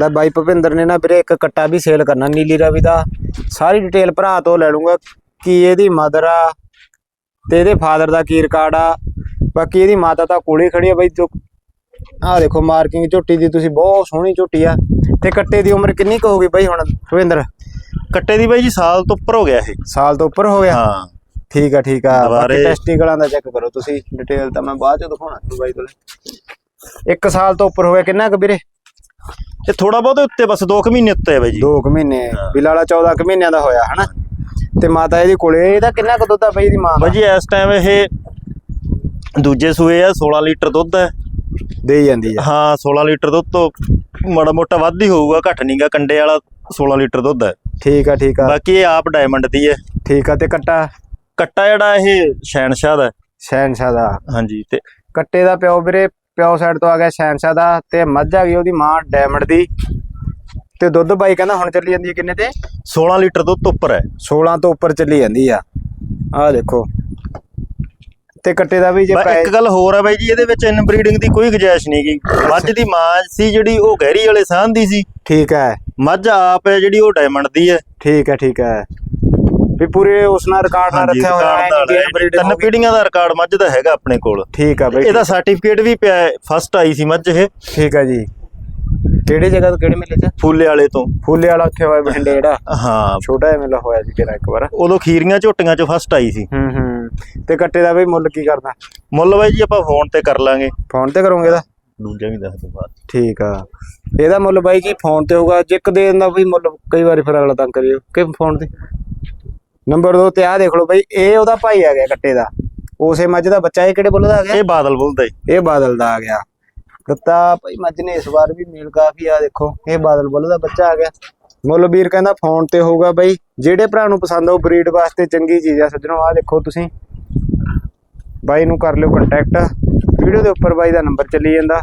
ਲੈ ਬਾਈ ਭੁਪਿੰਦਰ ਨੇ ਨਾ ਵੀਰੇ ਇੱਕ ਕੱਟਾ ਵੀ ਸੇਲ ਕਰਨਾ ਨੀਲੀ ਰਵੀ ਦਾ। ਸਾਰੀ ਡਿਟੇਲ ਭਰਾ ਤੋਂ ਲੈ ਲੂੰਗਾ ਕੀ ਇਹਦੀ ਮਦਰ ਆ ਤੇ ਇਹਦੇ ਫਾਦਰ ਦਾ ਕੀ ਰਿਕਾਰਡ ਆ। ਬਾਕੀ ਇਹਦੀ ਮਾਤਾ ਤਾਂ ਕੋਲੇ ਖੜੀ ਆ ਬਾਈ ਤੂੰ ਆਹ ਦੇਖੋ ਮਾਰਕਿੰਗ ਝੋਟੀ ਦੀ ਤੁਸੀਂ ਬਹੁਤ ਸੋਹਣੀ ਝੋਟੀ ਆ। ਤੇ ਕੱਟੇ ਦੀ ਉਮਰ ਕਿੰਨੀ ਕੁ ਹੋਊਗੀ ਬਾਈ ਹੁਣ ਭੁਪਿੰਦਰ ਕੱਟੇ ਦੀ ਬਾਈ ਜੀ ਸਾਲ ਤੋਂ ਉੱਪਰ ਹੋ ਗਿਆ ਇਹ। ਸਾਲ ਤੋਂ ਉੱਪਰ ਹੋ ਗਿਆ? ਹਾਂ। ਠੀਕ ਆ ਠੀਕ ਆ। ਬਾਕੀ ਟੈਸਟੀਕਲਾਂ ਦਾ ਚੈੱਕ ਕਰੋ ਤੁਸੀਂ ਡਿਟੇਲ ਤਾਂ ਮੈਂ ਬਾਅਦ ਚ ਦਿਖਾਉਣਾ ਤੁਹਾਨੂੰ ਬਾਈ ਕੋਲੇ। ਇੱਕ ਸਾਲ ਤੋਂ ਉੱਪਰ ਹੋ ਗਿਆ ਕਿੰਨਾ ਕੁ ਵੀਰੇ? ਇਹ ਥੋੜਾ ਬਹੁਤ ਉੱਤੇ ਬਸ 2 ਮਹੀਨੇ ਉੱਤੇ ਹੈ ਬਾਈ ਜੀ। 2 ਕੁ ਮਹੀਨੇ ਬਿੱਲ ਵਾਲਾ 14 ਕੁ ਮਹੀਨਿਆਂ ਦਾ ਹੋਇਆ ਹਨਾ? ਤੇ ਮਾਤਾ ਇਹਦੀ ਕੋਲੇ ਇਹਦਾ ਕਿੰਨਾ ਕੁ ਦੁੱਧ ਆ ਬਈ ਇਹਦੀ ਮਾਂ ਦਾ? ਬਾਈ ਜੀ ਇਸ ਟਾਈਮ ਇਹ ਦੂਜੇ ਸੂਏ ਆ 16 ਲੀਟਰ ਦੁੱਧ ਹੈ। ਦੇ ਜਾਂਦੀ ਆ। ਹਾਂ 16 ਲੀਟਰ ਦੁੱਧ ਤੋਂ ਮਾੜਾ ਮੋਟਾ ਵੱਧ ਹੀ ਹੋਊਗਾ ਘੱਟ ਨਹੀਂਗਾ ਕੰਡੇ ਵਾਲਾ 16 ਲੀਟਰ ਦੁੱਧ ਹੈ। ਠੀਕ ਆ ਠੀਕ ਆ। ਬਾਕੀ ਇਹ ਆਪ ਡਾਇਮੰਡ ਦੀ ਹੈ। ਠੀਕ ਆ ਤੇ ਕੱਟਾ? ਕੱਟਾ ਜਿਹੜਾ ਇਹ ਸ਼ੈਨਸ਼ਾਹ ਦਾ ਹੈ। ਸ਼ਹਿਨਸ਼ਾਹ ਦਾ। ਹਾਂਜੀ ਤੇ ਕੱਟੇ ਦਾ ਪਿਓ ਵੀਰੇ ਪਿਓ ਸਾਈਡ ਤੋਂ ਆ ਗਿਆ ਸ਼ਹਿਨਸ਼ਾਹ ਦਾ ਤੇ ਮੱਝ ਆ ਗਈ ਉਹਦੀ ਮਾਂ ਡਾਇਮੰਡ ਦੀ। ਤੇ ਦੁੱਧ ਬਾਈ ਕਹਿੰਦਾ ਹੁਣ ਚੱਲੀ ਜਾਂਦੀ ਹੈ ਕਿੰਨੇ ਤੇ? 16 ਲੀਟਰ ਦੁੱਧ ਉੱਪਰ ਹੈ। 16 ਤੋਂ ਉੱਪਰ ਚੱਲੀ ਜਾਂਦੀ ਆ। ਆਹ ਦੇਖੋ। ਤੇ ਕੱਟੇ ਦਾ ਵੀ ਜੇ ਇੱਕ ਗੱਲ ਹੋਰ ਹੈ ਬਾਈ ਜੀ ਇਹਦੇ ਵਿੱਚ ਇਨਬਰੀਡਿੰਗ ਦੀ ਕੋਈ ਗੁੰਜਾਇਸ਼ ਨਹੀਂ ਗਈ ਮੱਝ ਦੀ ਮਾਂ ਸੀ ਜਿਹੜੀ ਉਹ ਗਹਿਰੀ ਵਾਲੇ ਸਾਹ ਦੀ ਸੀ। ਠੀਕ ਹੈ। ਮੱਝ ਆਪ ਹੈ ਜਿਹੜੀ ਉਹ ਡਾਇਮੰਡ ਦੀ ਹੈ। ਠੀਕ ਹੈ ਠੀਕ ਹੈ। ਵੀ ਪੂਰੇ ਉਸ ਨਾਲ ਰਿਕਾਰਡ ਨਾਲ ਰੱਖਿਆ ਹੋਇਆ ਹੈ ਬਰੀਡ ਤਿੰਨ ਪੀੜ੍ਹੀਆਂ ਦਾ ਰਿਕਾਰਡ ਮੱਝ ਦਾ ਹੈਗਾ ਆਪਣੇ ਕੋਲ। ਠੀਕ ਆ ਬਈ ਇਹਦਾ ਸਰਟੀਫਿਕੇਟ ਵੀ ਪਿਆ ਫਸਟ ਆਈ ਸੀ ਮੱਝ ਇਹ। ਠੀਕ ਆ ਜੀ। ਕਿਹੜੀ ਜਗ੍ਹਾ ਤੋਂ ਕਿਹੜੇ ਮੇਲੇ 'ਚ? ਫੂਲੇ ਵਾਲੇ ਤੋਂ। ਫੂਲੇ ਵਾਲਾ ਉੱਥੇ ਹੋਇਆ ਬਠਿੰਡੇ ਜਿਹੜਾ? ਹਾਂ। ਛੋਟਾ ਜਿਹਾ ਮੇਲਾ ਹੋਇਆ ਸੀ ਤੇਰਾ ਇੱਕ ਵਾਰ। ਉਦੋਂ ਖੀਰੀਆਂ ਝੋਟੀਆਂ ਚ ਫਸਟ ਆਈ ਸੀ। ਹੂੰ ਹੂੰ। ਤੇ ਕੱਟੇ ਦਾ ਬਈ ਮੁੱਲ ਕੀ ਕਰਦਾ ਮੁੱਲ ਬਾਈ ਜੀ ਆਪਾਂ ਫੋਨ ਤੇ ਕਰ ਲਾਂਗੇ। ਫੋਨ ਤੇ ਕਰੋਗੇ ਇਹਦਾ? ਦੂਜਾ ਵੀ ਦੱਸ ਦੋ ਬਾਅਦ ਠੀਕ ਆ। ਇਹਦਾ ਮੁੱਲ ਬਾਈ ਜੀ ਫੋਨ ਤੇ ਹੋਊਗਾ। ਜੇ ਇੱਕ ਦੇ ਦਿੰਦਾ ਵੀ ਮੁੱਲ ਕਈ ਵਾਰੀ ਫਿਰ ਅਗਲਾ ਤੰਗ ਕਰਿਓ ਕਿ ਫੋਨ ਤੇ? ਨੰਬਰ 2 ਤੇ ਆ ਦੇਖ ਲਓ ਬਾਈ ਇਹ ਉਹਦਾ ਭਾਈ ਆ ਗਿਆ ਕੱਟੇ ਦਾ। ਉਸੇ ਮੱਝ ਦਾ ਬੱਚਾ ਇਹ ਕਿਹੜੇ ਬੁੱਲ ਦਾ ਆ ਗਿਆ? ਇਹ ਬਾਦਲ ਬੋਲਦਾ। ਇਹ ਬਾਦਲ ਦਾ ਆ ਗਿਆ। ਦਿੱਤਾ ਭਾਈ ਮੱਝ ਨੇ ਇਸ ਵਾਰ ਵੀ ਮੇਲ ਕਾਫੀ ਆ ਦੇਖੋ ਇਹ ਬਾਦਲ ਬੁੱਲ ਦਾ ਬੱਚਾ ਆ ਗਿਆ। ਮੁੱਲ ਵੀਰ ਕਹਿੰਦਾ ਫੋਨ ਤੇ ਹੋਊਗਾ ਬਾਈ ਜਿਹੜੇ ਭਰਾ ਨੂੰ ਪਸੰਦ ਆਉ ਬਰੀਡ ਵਾਸਤੇ ਚੰਗੀ ਚੀਜ਼ ਆ ਸੱਜਣੋ ਆ ਦੇਖੋ ਤੁਸੀਂ। ਬਾਈ ਨੂੰ ਕਰ ਲਿਓ ਕੰਟੈਕਟ ਵੀਡੀਓ ਦੇ ਉੱਪਰ ਬਾਈ ਦਾ ਨੰਬਰ ਚੱਲੀ ਜਾਂਦਾ।